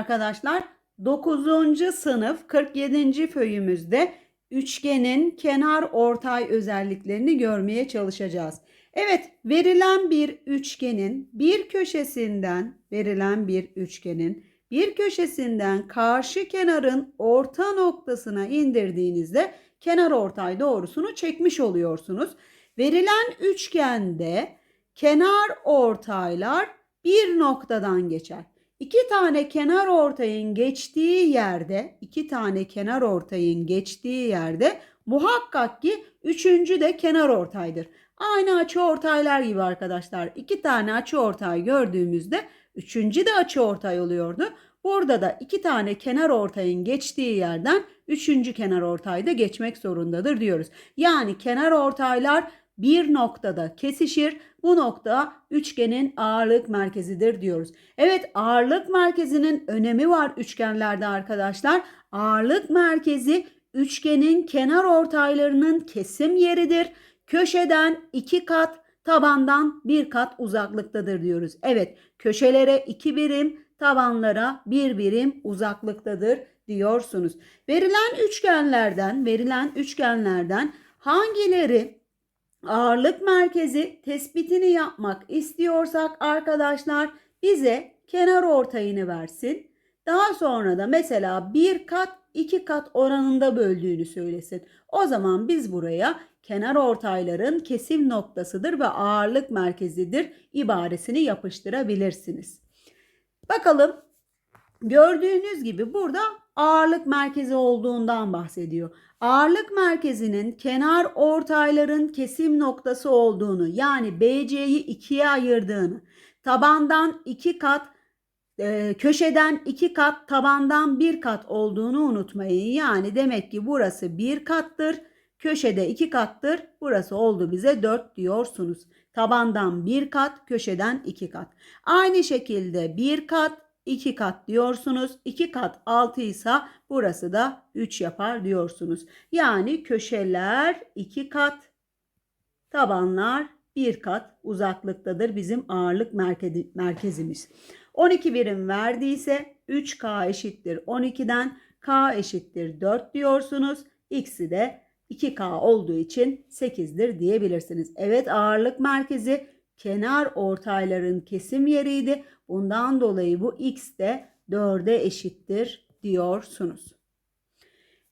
arkadaşlar 9. sınıf 47. föyümüzde üçgenin kenar ortay özelliklerini görmeye çalışacağız. Evet, verilen bir üçgenin bir köşesinden verilen bir üçgenin bir köşesinden karşı kenarın orta noktasına indirdiğinizde kenar ortay doğrusunu çekmiş oluyorsunuz. Verilen üçgende kenar ortaylar bir noktadan geçer. İki tane kenar ortayın geçtiği yerde, iki tane kenar ortayın geçtiği yerde muhakkak ki üçüncü de kenar ortaydır. Aynı açı ortaylar gibi arkadaşlar. İki tane açı ortay gördüğümüzde üçüncü de açı ortay oluyordu. Burada da iki tane kenar ortayın geçtiği yerden üçüncü kenar ortay da geçmek zorundadır diyoruz. Yani kenar ortaylar bir noktada kesişir. Bu nokta üçgenin ağırlık merkezidir diyoruz. Evet ağırlık merkezinin önemi var üçgenlerde arkadaşlar. Ağırlık merkezi üçgenin kenar ortaylarının kesim yeridir. Köşeden iki kat, tabandan bir kat uzaklıktadır diyoruz. Evet köşelere iki birim, tabanlara bir birim uzaklıktadır diyorsunuz. Verilen üçgenlerden, verilen üçgenlerden hangileri ağırlık merkezi tespitini yapmak istiyorsak arkadaşlar bize kenar ortayını versin. Daha sonra da mesela bir kat iki kat oranında böldüğünü söylesin. O zaman biz buraya kenar ortayların kesim noktasıdır ve ağırlık merkezidir ibaresini yapıştırabilirsiniz. Bakalım gördüğünüz gibi burada ağırlık merkezi olduğundan bahsediyor. Ağırlık merkezinin kenar ortayların kesim noktası olduğunu yani BC'yi ikiye ayırdığını, tabandan iki kat, e, köşeden iki kat, tabandan bir kat olduğunu unutmayın. Yani demek ki burası bir kattır, köşede iki kattır, burası oldu bize dört diyorsunuz. Tabandan bir kat, köşeden iki kat. Aynı şekilde bir kat, 2 kat diyorsunuz. 2 kat 6 ise burası da 3 yapar diyorsunuz. Yani köşeler 2 kat, tabanlar 1 kat uzaklıktadır bizim ağırlık merkezi, merkezimiz. 12 birim verdiyse 3K eşittir 12'den K eşittir 4 diyorsunuz. X'i de 2K olduğu için 8'dir diyebilirsiniz. Evet ağırlık merkezi kenar ortayların kesim yeriydi. Bundan dolayı bu x de 4'e eşittir diyorsunuz.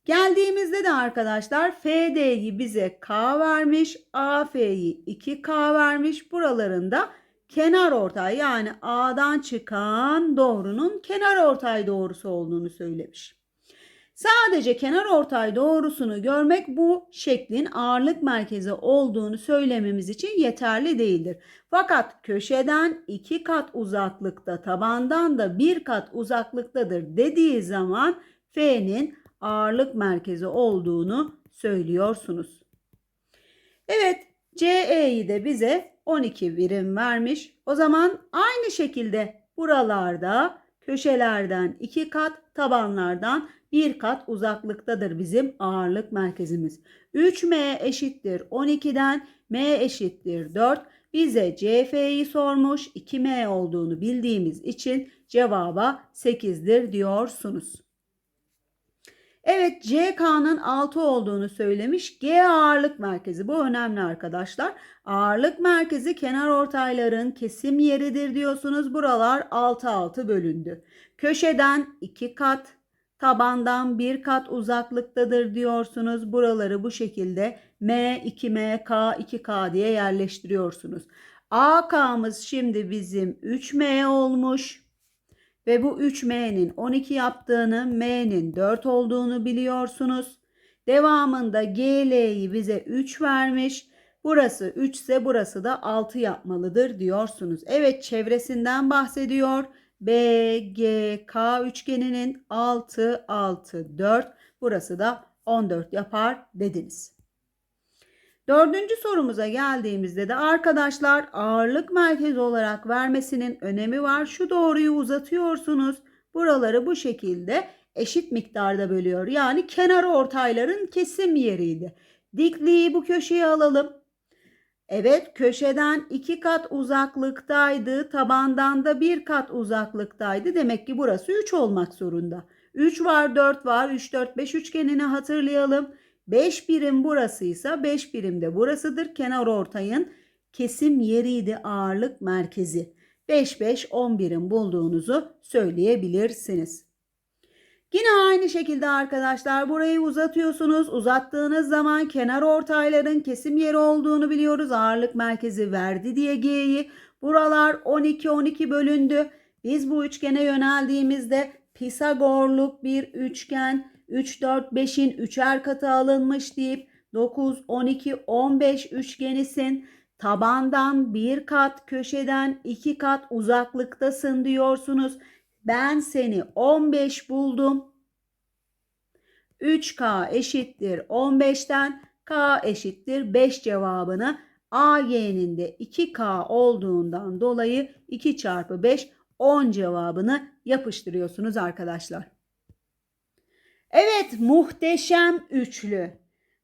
Geldiğimizde de arkadaşlar FD'yi bize K vermiş, AF'yi 2K vermiş. Buralarında kenar ortay yani A'dan çıkan doğrunun kenar ortay doğrusu olduğunu söylemiş. Sadece kenar ortay doğrusunu görmek bu şeklin ağırlık merkezi olduğunu söylememiz için yeterli değildir. Fakat köşeden iki kat uzaklıkta, tabandan da bir kat uzaklıktadır dediği zaman F'nin ağırlık merkezi olduğunu söylüyorsunuz. Evet, CE'yi de bize 12 birim vermiş. O zaman aynı şekilde buralarda köşelerden iki kat, tabanlardan bir kat uzaklıktadır bizim ağırlık merkezimiz. 3M eşittir 12'den M eşittir 4. Bize CF'yi sormuş 2M olduğunu bildiğimiz için cevaba 8'dir diyorsunuz. Evet CK'nın 6 olduğunu söylemiş. G ağırlık merkezi. Bu önemli arkadaşlar. Ağırlık merkezi kenar ortayların kesim yeridir diyorsunuz. Buralar 6 6 bölündü. Köşeden 2 kat, tabandan bir kat uzaklıktadır diyorsunuz. Buraları bu şekilde M, 2M, K, 2K diye yerleştiriyorsunuz. AK'mız şimdi bizim 3M olmuş. Ve bu 3M'nin 12 yaptığını, M'nin 4 olduğunu biliyorsunuz. Devamında GL'yi bize 3 vermiş. Burası 3 ise burası da 6 yapmalıdır diyorsunuz. Evet çevresinden bahsediyor. BGK üçgeninin 6 6 4 burası da 14 yapar dediniz. Dördüncü sorumuza geldiğimizde de arkadaşlar ağırlık merkezi olarak vermesinin önemi var. Şu doğruyu uzatıyorsunuz. Buraları bu şekilde eşit miktarda bölüyor. Yani kenar ortayların kesim yeriydi. Dikliği bu köşeye alalım. Evet köşeden iki kat uzaklıktaydı. Tabandan da bir kat uzaklıktaydı. Demek ki burası 3 olmak zorunda. 3 var 4 var. 3 4 5 üçgenini hatırlayalım. 5 birim burasıysa 5 birim de burasıdır. Kenar ortayın kesim yeriydi ağırlık merkezi. 5 5 10 birim bulduğunuzu söyleyebilirsiniz. Yine aynı şekilde arkadaşlar burayı uzatıyorsunuz. Uzattığınız zaman kenar ortayların kesim yeri olduğunu biliyoruz. Ağırlık merkezi verdi diye G'yi. Buralar 12 12 bölündü. Biz bu üçgene yöneldiğimizde Pisagorluk bir üçgen 3 4 5'in üçer katı alınmış deyip 9 12 15 üçgenisin. Tabandan bir kat, köşeden iki kat uzaklıktasın diyorsunuz. Ben seni 15 buldum. 3K eşittir 15'ten K eşittir 5 cevabını AY'nin de 2K olduğundan dolayı 2 çarpı 5 10 cevabını yapıştırıyorsunuz arkadaşlar. Evet muhteşem üçlü.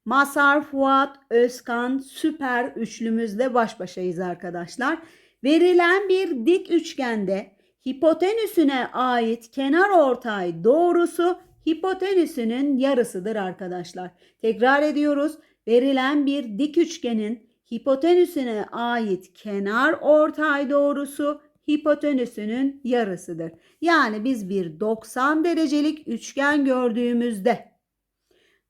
Masar, Fuat, Özkan süper üçlümüzle baş başayız arkadaşlar. Verilen bir dik üçgende hipotenüsüne ait kenar ortay doğrusu hipotenüsünün yarısıdır arkadaşlar. Tekrar ediyoruz. Verilen bir dik üçgenin hipotenüsüne ait kenar ortay doğrusu hipotenüsünün yarısıdır. Yani biz bir 90 derecelik üçgen gördüğümüzde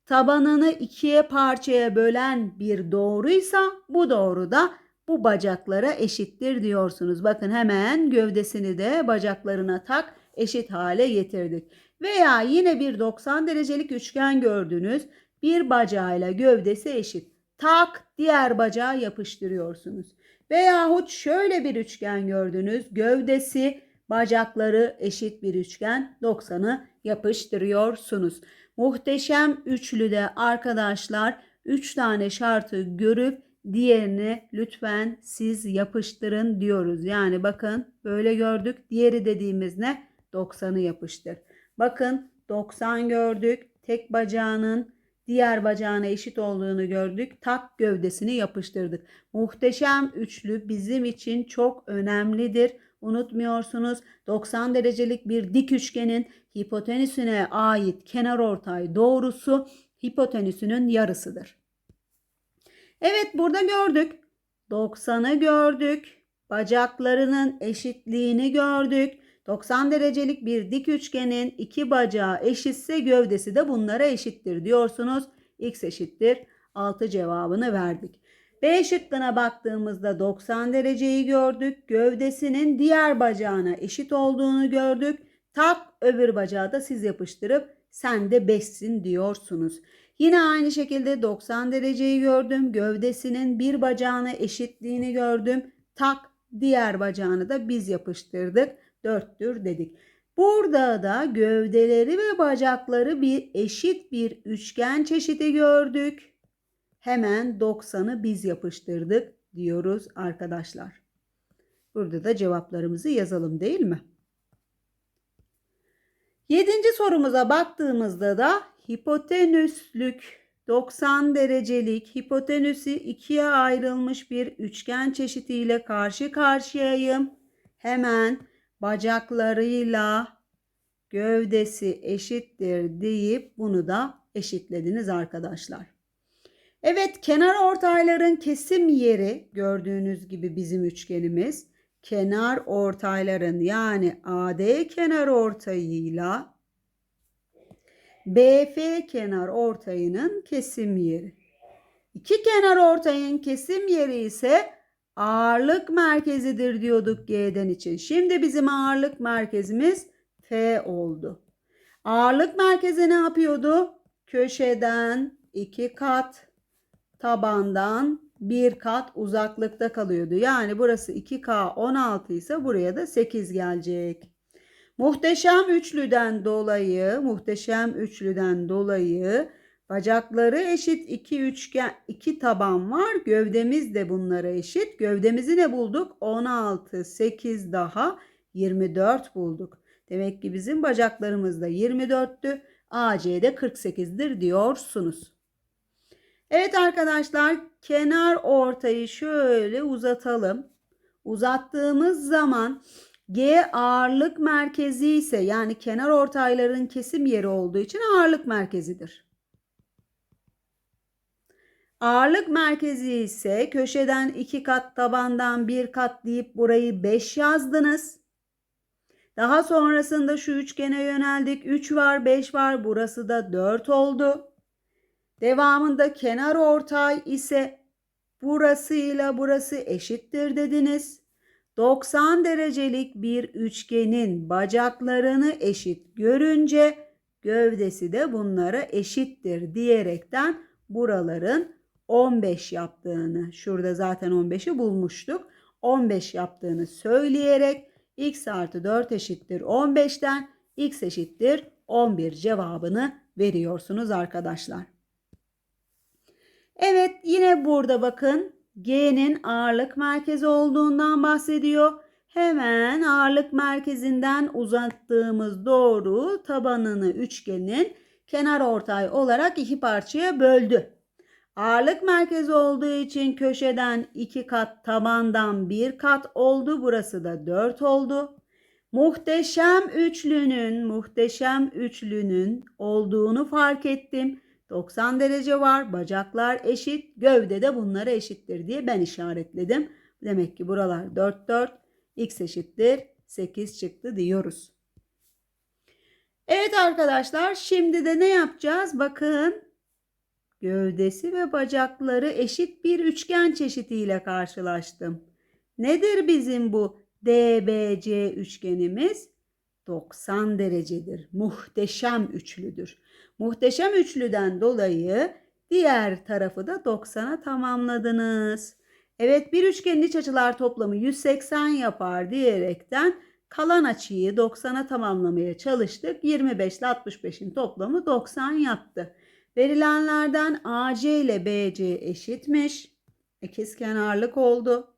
tabanını ikiye parçaya bölen bir doğruysa bu doğru da bu bacaklara eşittir diyorsunuz. Bakın hemen gövdesini de bacaklarına tak eşit hale getirdik. Veya yine bir 90 derecelik üçgen gördünüz. Bir bacağıyla gövdesi eşit. Tak diğer bacağı yapıştırıyorsunuz. Veyahut şöyle bir üçgen gördünüz. Gövdesi, bacakları eşit bir üçgen 90'ı yapıştırıyorsunuz. Muhteşem üçlüde arkadaşlar 3 tane şartı görüp diğerini lütfen siz yapıştırın diyoruz. Yani bakın böyle gördük. Diğeri dediğimiz ne? 90'ı yapıştır. Bakın 90 gördük. Tek bacağının diğer bacağına eşit olduğunu gördük. Tak gövdesini yapıştırdık. Muhteşem üçlü bizim için çok önemlidir. Unutmuyorsunuz 90 derecelik bir dik üçgenin hipotenüsüne ait kenar ortay doğrusu hipotenüsünün yarısıdır. Evet burada gördük. 90'ı gördük. Bacaklarının eşitliğini gördük. 90 derecelik bir dik üçgenin iki bacağı eşitse gövdesi de bunlara eşittir diyorsunuz. X eşittir 6 cevabını verdik. B şıkkına baktığımızda 90 dereceyi gördük. Gövdesinin diğer bacağına eşit olduğunu gördük. Tak öbür bacağı da siz yapıştırıp sen de 5'sin diyorsunuz. Yine aynı şekilde 90 dereceyi gördüm. Gövdesinin bir bacağına eşitliğini gördüm. Tak diğer bacağını da biz yapıştırdık. 4'tür dedik. Burada da gövdeleri ve bacakları bir eşit bir üçgen çeşidi gördük. Hemen 90'ı biz yapıştırdık diyoruz arkadaşlar. Burada da cevaplarımızı yazalım değil mi? Yedinci sorumuza baktığımızda da hipotenüslük 90 derecelik hipotenüsü ikiye ayrılmış bir üçgen çeşitiyle karşı karşıyayım. Hemen bacaklarıyla gövdesi eşittir deyip bunu da eşitlediniz arkadaşlar. Evet kenar ortayların kesim yeri gördüğünüz gibi bizim üçgenimiz kenar ortayların yani AD kenar ortayıyla BF kenar ortayının kesim yeri. İki kenar ortayın kesim yeri ise ağırlık merkezidir diyorduk G'den için. Şimdi bizim ağırlık merkezimiz F oldu. Ağırlık merkezi ne yapıyordu? Köşeden iki kat, tabandan bir kat uzaklıkta kalıyordu. Yani burası 2K 16 ise buraya da 8 gelecek. Muhteşem üçlüden dolayı, muhteşem üçlüden dolayı bacakları eşit iki üçgen, iki taban var. Gövdemiz de bunlara eşit. Gövdemizi ne bulduk? 16, 8 daha 24 bulduk. Demek ki bizim bacaklarımız da 24'tü. AC de 48'dir diyorsunuz. Evet arkadaşlar kenar ortayı şöyle uzatalım. Uzattığımız zaman G ağırlık merkezi ise yani kenar ortayların kesim yeri olduğu için ağırlık merkezidir. Ağırlık merkezi ise köşeden 2 kat tabandan 1 kat deyip burayı 5 yazdınız. Daha sonrasında şu üçgene yöneldik. 3 var 5 var burası da 4 oldu. Devamında kenar ortay ise burasıyla burası eşittir dediniz. 90 derecelik bir üçgenin bacaklarını eşit görünce gövdesi de bunlara eşittir diyerekten buraların 15 yaptığını, şurada zaten 15'i bulmuştuk. 15 yaptığını söyleyerek x artı 4 eşittir 15'ten x eşittir 11 cevabını veriyorsunuz arkadaşlar. Evet yine burada bakın G'nin ağırlık merkezi olduğundan bahsediyor. Hemen ağırlık merkezinden uzattığımız doğru tabanını üçgenin kenar ortay olarak iki parçaya böldü. Ağırlık merkezi olduğu için köşeden iki kat tabandan bir kat oldu. Burası da dört oldu. Muhteşem üçlünün muhteşem üçlünün olduğunu fark ettim. 90 derece var. Bacaklar eşit. Gövde de bunlara eşittir diye ben işaretledim. Demek ki buralar 4 4. X eşittir 8 çıktı diyoruz. Evet arkadaşlar şimdi de ne yapacağız? Bakın gövdesi ve bacakları eşit bir üçgen çeşitiyle karşılaştım. Nedir bizim bu DBC üçgenimiz? 90 derecedir. Muhteşem üçlüdür. Muhteşem üçlüden dolayı diğer tarafı da 90'a tamamladınız. Evet bir üçgenin iç açılar toplamı 180 yapar diyerekten kalan açıyı 90'a tamamlamaya çalıştık. 25 ile 65'in toplamı 90 yaptı. Verilenlerden AC ile BC eşitmiş. İkiz kenarlık oldu.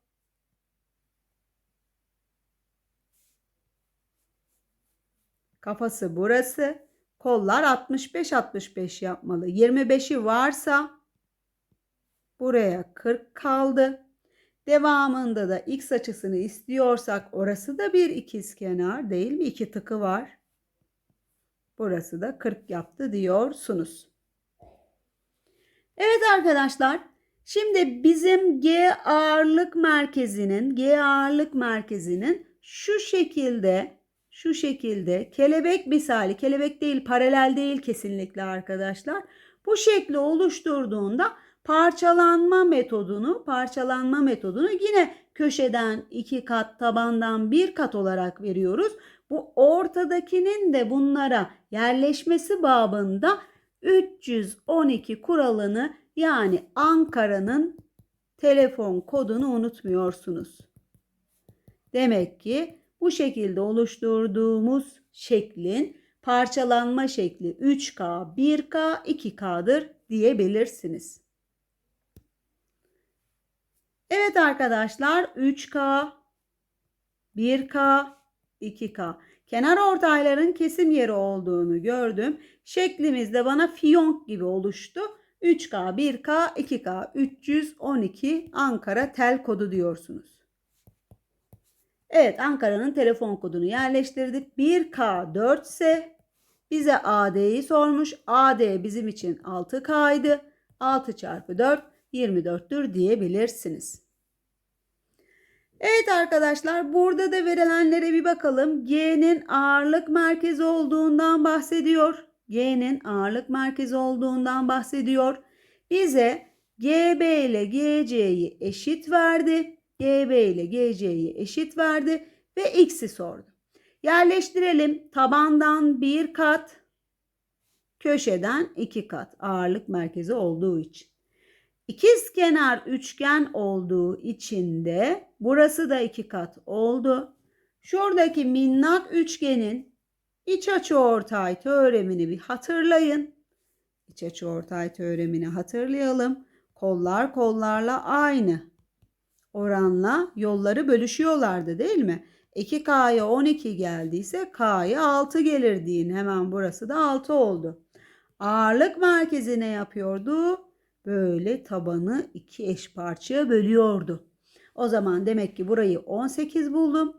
Kafası burası. Kollar 65-65 yapmalı. 25'i varsa buraya 40 kaldı. Devamında da x açısını istiyorsak orası da bir ikizkenar değil mi? İki tıkı var. Burası da 40 yaptı diyorsunuz. Evet arkadaşlar. Şimdi bizim G ağırlık merkezinin G ağırlık merkezinin şu şekilde şu şekilde kelebek misali kelebek değil paralel değil kesinlikle arkadaşlar. Bu şekli oluşturduğunda parçalanma metodunu parçalanma metodunu yine köşeden iki kat tabandan bir kat olarak veriyoruz. Bu ortadakinin de bunlara yerleşmesi babında 312 kuralını yani Ankara'nın telefon kodunu unutmuyorsunuz. Demek ki bu şekilde oluşturduğumuz şeklin parçalanma şekli 3K, 1K, 2K'dır diyebilirsiniz. Evet arkadaşlar 3K, 1K, 2K. Kenar ortayların kesim yeri olduğunu gördüm. Şeklimiz de bana fiyonk gibi oluştu. 3K, 1K, 2K, 312 Ankara tel kodu diyorsunuz. Evet Ankara'nın telefon kodunu yerleştirdik. 1K 4 ise bize AD'yi sormuş. AD bizim için 6K'ydı. 6 çarpı 4 24'tür diyebilirsiniz. Evet arkadaşlar burada da verilenlere bir bakalım. G'nin ağırlık merkezi olduğundan bahsediyor. G'nin ağırlık merkezi olduğundan bahsediyor. Bize GB ile GC'yi eşit verdi. GB ile GC'yi eşit verdi ve x'i sordu. Yerleştirelim. Tabandan bir kat, köşeden iki kat ağırlık merkezi olduğu için. İkiz kenar üçgen olduğu için de burası da iki kat oldu. Şuradaki minnak üçgenin iç açı ortay teoremini bir hatırlayın. İç açı ortay teoremini hatırlayalım. Kollar kollarla aynı oranla yolları bölüşüyorlardı değil mi? 2K'ya 12 geldiyse K'ya 6 gelir deyin. Hemen burası da 6 oldu. Ağırlık merkezi ne yapıyordu? böyle tabanı iki eş parçaya bölüyordu. O zaman demek ki burayı 18 buldum.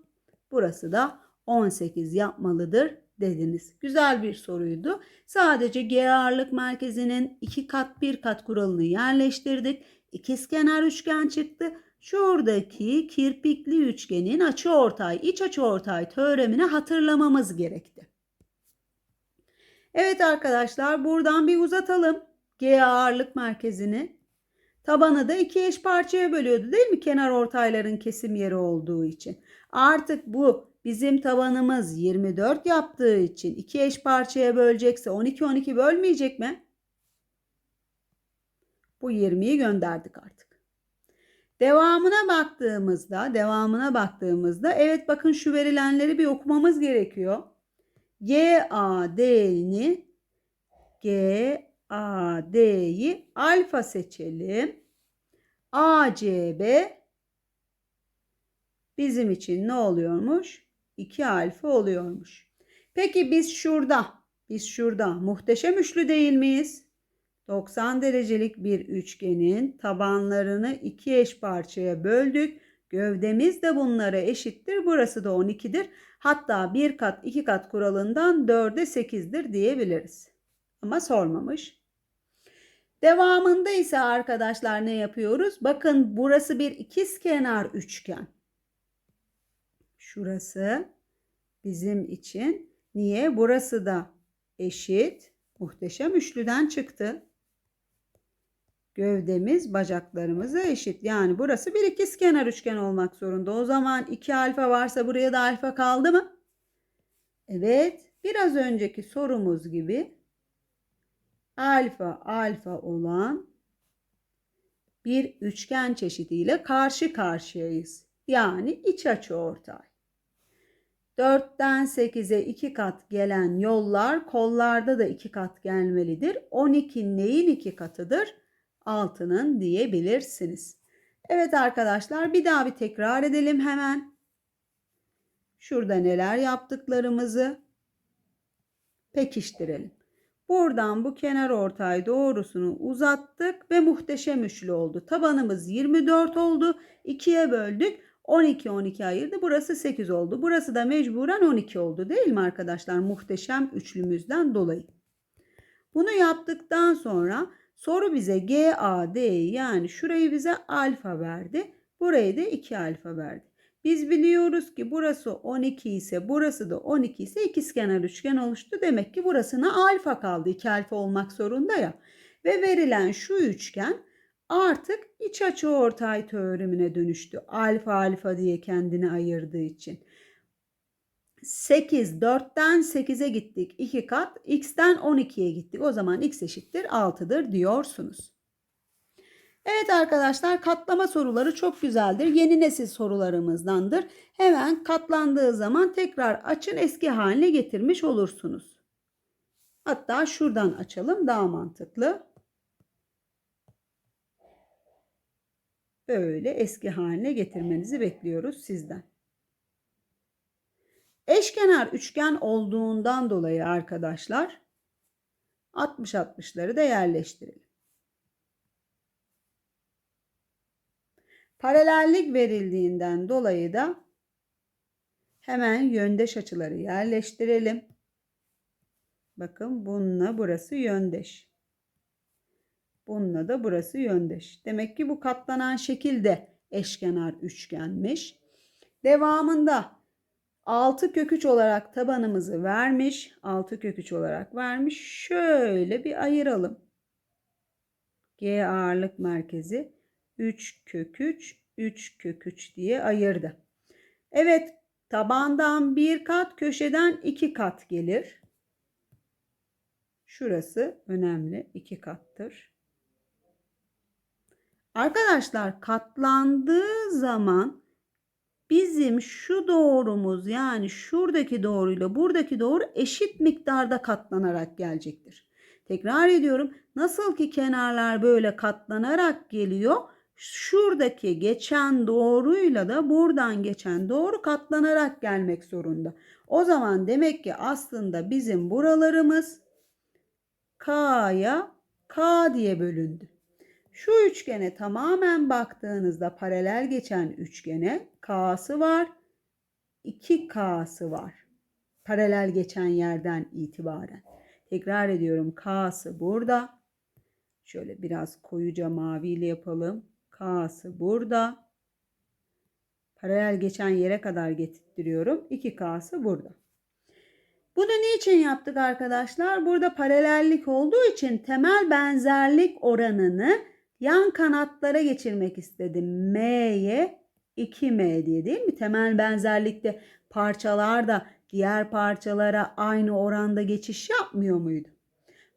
Burası da 18 yapmalıdır dediniz. Güzel bir soruydu. Sadece G ağırlık merkezinin iki kat bir kat kuralını yerleştirdik. İkizkenar üçgen çıktı. Şuradaki kirpikli üçgenin açıortay, iç açıortay teoremini hatırlamamız gerekti. Evet arkadaşlar buradan bir uzatalım. G ağırlık merkezini. Tabanı da iki eş parçaya bölüyordu değil mi? Kenar ortayların kesim yeri olduğu için. Artık bu bizim tabanımız 24 yaptığı için iki eş parçaya bölecekse 12 12 bölmeyecek mi? Bu 20'yi gönderdik artık. Devamına baktığımızda, devamına baktığımızda evet bakın şu verilenleri bir okumamız gerekiyor. GAD'ni GAD'yi alfa seçelim. ACB bizim için ne oluyormuş? 2 alfa oluyormuş. Peki biz şurada, biz şurada muhteşem üçlü değil miyiz? 90 derecelik bir üçgenin tabanlarını iki eş parçaya böldük. Gövdemiz de bunlara eşittir. Burası da 12'dir. Hatta bir kat iki kat kuralından 4'e 8'dir diyebiliriz. Ama sormamış. Devamında ise arkadaşlar ne yapıyoruz? Bakın burası bir ikizkenar üçgen. Şurası bizim için. Niye? Burası da eşit. Muhteşem üçlüden çıktı. Gövdemiz bacaklarımıza eşit. Yani burası bir ikizkenar üçgen olmak zorunda. O zaman 2 alfa varsa buraya da alfa kaldı mı? Evet. Biraz önceki sorumuz gibi alfa alfa olan bir üçgen çeşidiyle karşı karşıyayız. Yani iç açı ortay. 4'ten 8'e 2 kat gelen yollar kollarda da 2 kat gelmelidir. 12 neyin 2 katıdır? 6'nın diyebilirsiniz. Evet arkadaşlar bir daha bir tekrar edelim hemen. Şurada neler yaptıklarımızı pekiştirelim. Buradan bu kenar ortay doğrusunu uzattık ve muhteşem üçlü oldu. Tabanımız 24 oldu. 2'ye böldük. 12 12 ayırdı. Burası 8 oldu. Burası da mecburen 12 oldu değil mi arkadaşlar? Muhteşem üçlümüzden dolayı. Bunu yaptıktan sonra soru bize GAD yani şurayı bize alfa verdi. Burayı da 2 alfa verdi. Biz biliyoruz ki burası 12 ise burası da 12 ise ikizkenar üçgen oluştu. Demek ki burasına alfa kaldı. 2 alfa olmak zorunda ya. Ve verilen şu üçgen artık iç açı ortay teoremine dönüştü. Alfa alfa diye kendini ayırdığı için. 8, 4'ten 8'e gittik. 2 kat. X'ten 12'ye gittik. O zaman x eşittir 6'dır diyorsunuz. Evet arkadaşlar katlama soruları çok güzeldir. Yeni nesil sorularımızdandır. Hemen katlandığı zaman tekrar açın eski haline getirmiş olursunuz. Hatta şuradan açalım daha mantıklı. Böyle eski haline getirmenizi bekliyoruz sizden. Eşkenar üçgen olduğundan dolayı arkadaşlar 60-60'ları da yerleştirelim. Paralellik verildiğinden dolayı da hemen yöndeş açıları yerleştirelim. Bakın bununla burası yöndeş. Bununla da burası yöndeş. Demek ki bu katlanan şekil de eşkenar üçgenmiş. Devamında 6 kök 3 olarak tabanımızı vermiş. 6 kök 3 olarak vermiş. Şöyle bir ayıralım. G ağırlık merkezi 3 kök 3, 3 kök 3 diye ayırdı. Evet tabandan bir kat köşeden iki kat gelir. Şurası önemli iki kattır. Arkadaşlar katlandığı zaman bizim şu doğrumuz yani şuradaki doğruyla buradaki doğru eşit miktarda katlanarak gelecektir. Tekrar ediyorum. Nasıl ki kenarlar böyle katlanarak geliyor. Şuradaki geçen doğruyla da buradan geçen doğru katlanarak gelmek zorunda. O zaman demek ki aslında bizim buralarımız K'ya K diye bölündü. Şu üçgene tamamen baktığınızda paralel geçen üçgene K'sı var. 2K'sı var. Paralel geçen yerden itibaren. Tekrar ediyorum K'sı burada. Şöyle biraz koyuca maviyle yapalım. K'sı burada. Paralel geçen yere kadar getirtiyorum. 2K'sı burada. Bunu niçin yaptık arkadaşlar? Burada paralellik olduğu için temel benzerlik oranını yan kanatlara geçirmek istedim. M'ye 2M diye değil mi? Temel benzerlikte parçalar da diğer parçalara aynı oranda geçiş yapmıyor muydu?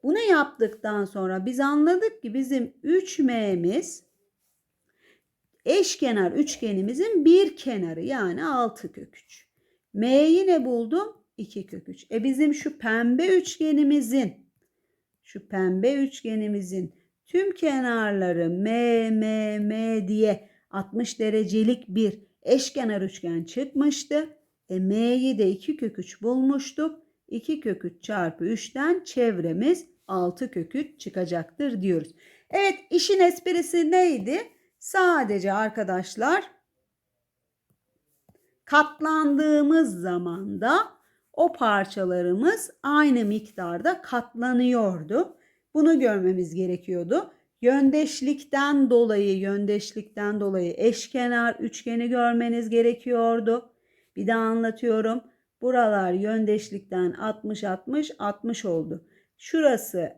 Bunu yaptıktan sonra biz anladık ki bizim 3M'miz eşkenar üçgenimizin bir kenarı yani 6 kök 3. M'yi ne buldum? 2 kök 3. E bizim şu pembe üçgenimizin şu pembe üçgenimizin tüm kenarları M, M, M diye 60 derecelik bir eşkenar üçgen çıkmıştı. E M'yi de 2 kök 3 bulmuştuk. 2 kök 3 çarpı 3'ten çevremiz 6 kök 3 çıkacaktır diyoruz. Evet işin esprisi neydi? Sadece arkadaşlar katlandığımız zaman da o parçalarımız aynı miktarda katlanıyordu. Bunu görmemiz gerekiyordu. Yöndeşlikten dolayı, yöndeşlikten dolayı eşkenar üçgeni görmeniz gerekiyordu. Bir daha anlatıyorum. Buralar yöndeşlikten 60 60 60 oldu. Şurası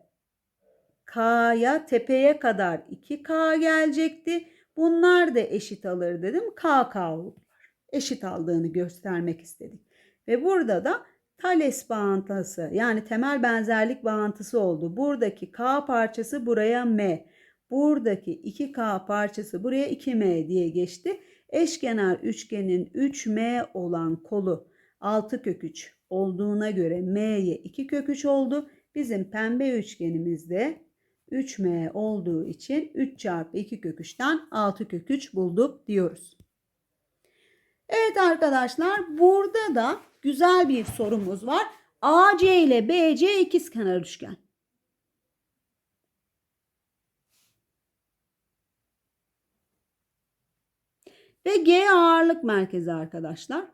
K'ya tepeye kadar 2K gelecekti. Bunlar da eşit alır dedim. KK oldular. Eşit aldığını göstermek istedik. Ve burada da Thales bağıntısı yani temel benzerlik bağıntısı oldu. Buradaki K parçası buraya M. Buradaki 2K parçası buraya 2M diye geçti. Eşkenar üçgenin 3M olan kolu 6 kök 3 olduğuna göre M'ye 2 kök 3 oldu. Bizim pembe üçgenimizde 3M olduğu için 3 çarpı 2 kök 3'ten 6 kök 3 bulduk diyoruz. Evet arkadaşlar burada da güzel bir sorumuz var. AC ile BC ikizkenar üçgen. Ve G ağırlık merkezi arkadaşlar.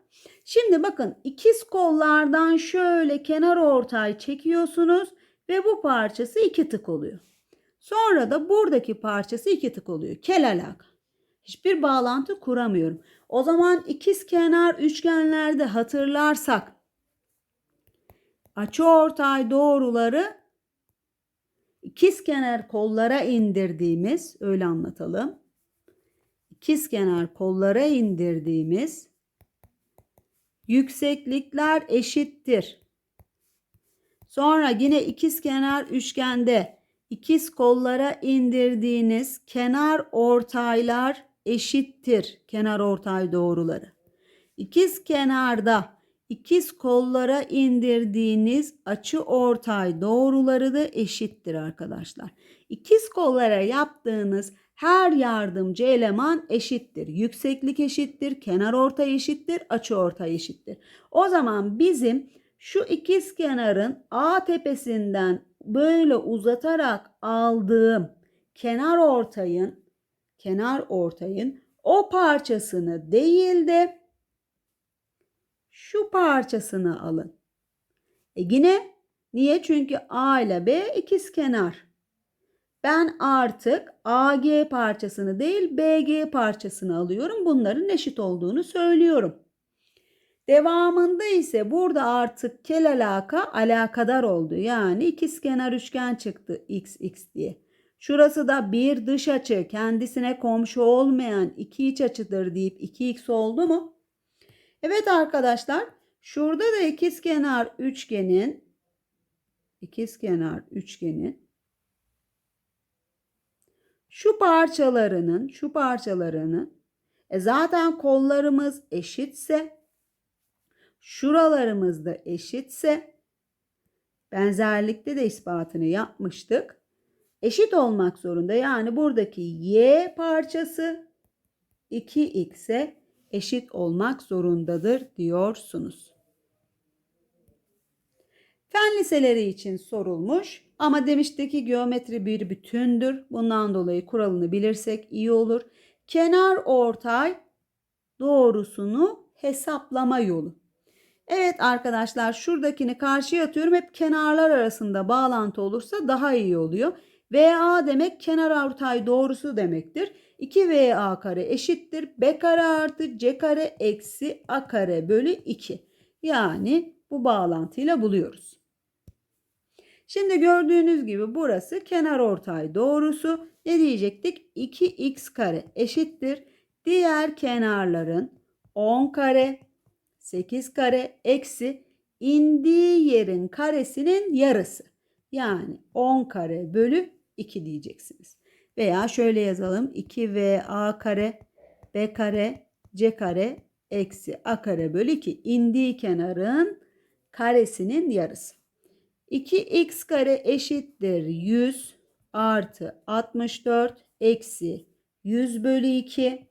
Şimdi bakın ikiz kollardan şöyle kenar ortay çekiyorsunuz ve bu parçası iki tık oluyor. Sonra da buradaki parçası iki tık oluyor. Kel alaka. Hiçbir bağlantı kuramıyorum. O zaman ikiz kenar üçgenlerde hatırlarsak açıortay doğruları ikiz kenar kollara indirdiğimiz öyle anlatalım. İkiz kenar kollara indirdiğimiz yükseklikler eşittir. Sonra yine ikiz kenar üçgende ikiz kollara indirdiğiniz kenar ortaylar eşittir kenar ortay doğruları. İkiz kenarda ikiz kollara indirdiğiniz açı ortay doğruları da eşittir arkadaşlar. İkiz kollara yaptığınız her yardımcı eleman eşittir. Yükseklik eşittir, kenar ortay eşittir, açı ortay eşittir. O zaman bizim şu ikiz kenarın A tepesinden böyle uzatarak aldığım kenar ortayın kenar ortayın o parçasını değil de şu parçasını alın. E yine niye? Çünkü A ile B ikiz kenar. Ben artık AG parçasını değil BG parçasını alıyorum. Bunların eşit olduğunu söylüyorum. Devamında ise burada artık kel alaka alakadar oldu. Yani ikizkenar üçgen çıktı x x diye. Şurası da bir dış açı kendisine komşu olmayan iki iç açıdır deyip 2x oldu mu? Evet arkadaşlar şurada da ikizkenar üçgenin ikizkenar üçgenin şu parçalarının şu parçalarının e zaten kollarımız eşitse şuralarımız da eşitse benzerlikte de ispatını yapmıştık. Eşit olmak zorunda. Yani buradaki y parçası 2x'e eşit olmak zorundadır diyorsunuz. Fen liseleri için sorulmuş ama demişti ki geometri bir bütündür. Bundan dolayı kuralını bilirsek iyi olur. Kenar ortay doğrusunu hesaplama yolu. Evet arkadaşlar şuradakini karşıya atıyorum. Hep kenarlar arasında bağlantı olursa daha iyi oluyor. VA demek kenar ortay doğrusu demektir. 2VA kare eşittir. B kare artı C kare eksi A kare bölü 2. Yani bu bağlantıyla buluyoruz. Şimdi gördüğünüz gibi burası kenar ortay doğrusu. Ne diyecektik? 2x kare eşittir. Diğer kenarların 10 kare, 8 kare eksi indiği yerin karesinin yarısı. Yani 10 kare bölü 2 diyeceksiniz. Veya şöyle yazalım. 2VA kare B kare C kare eksi A kare bölü 2. indiği kenarın karesinin yarısı. 2x kare eşittir 100 artı 64 eksi 100 bölü 2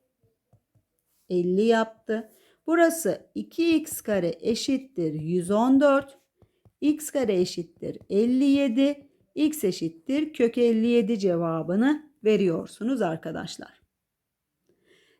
50 yaptı. Burası 2x kare eşittir 114 x kare eşittir 57 x eşittir kök 57 cevabını veriyorsunuz arkadaşlar.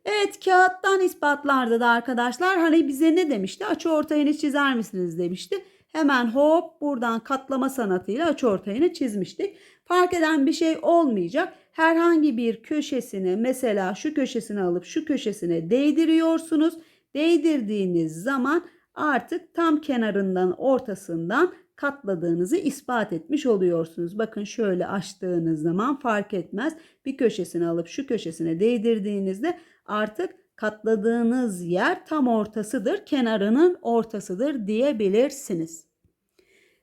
Evet kağıttan ispatlarda da arkadaşlar hani bize ne demişti? Açı ortayını çizer misiniz demişti. Hemen hop buradan katlama sanatıyla açı ortayını çizmiştik. Fark eden bir şey olmayacak. Herhangi bir köşesine mesela şu köşesine alıp şu köşesine değdiriyorsunuz. Değdirdiğiniz zaman artık tam kenarından ortasından katladığınızı ispat etmiş oluyorsunuz. Bakın şöyle açtığınız zaman fark etmez. Bir köşesini alıp şu köşesine değdirdiğinizde artık katladığınız yer tam ortasıdır, kenarının ortasıdır diyebilirsiniz.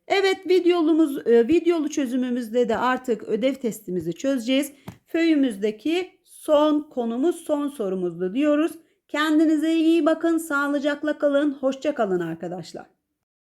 Evet videolumuz, e, videolu çözümümüzde de artık ödev testimizi çözeceğiz. Föyümüzdeki son konumuz son sorumuzdu diyoruz. Kendinize iyi bakın, sağlıcakla kalın, hoşça kalın arkadaşlar.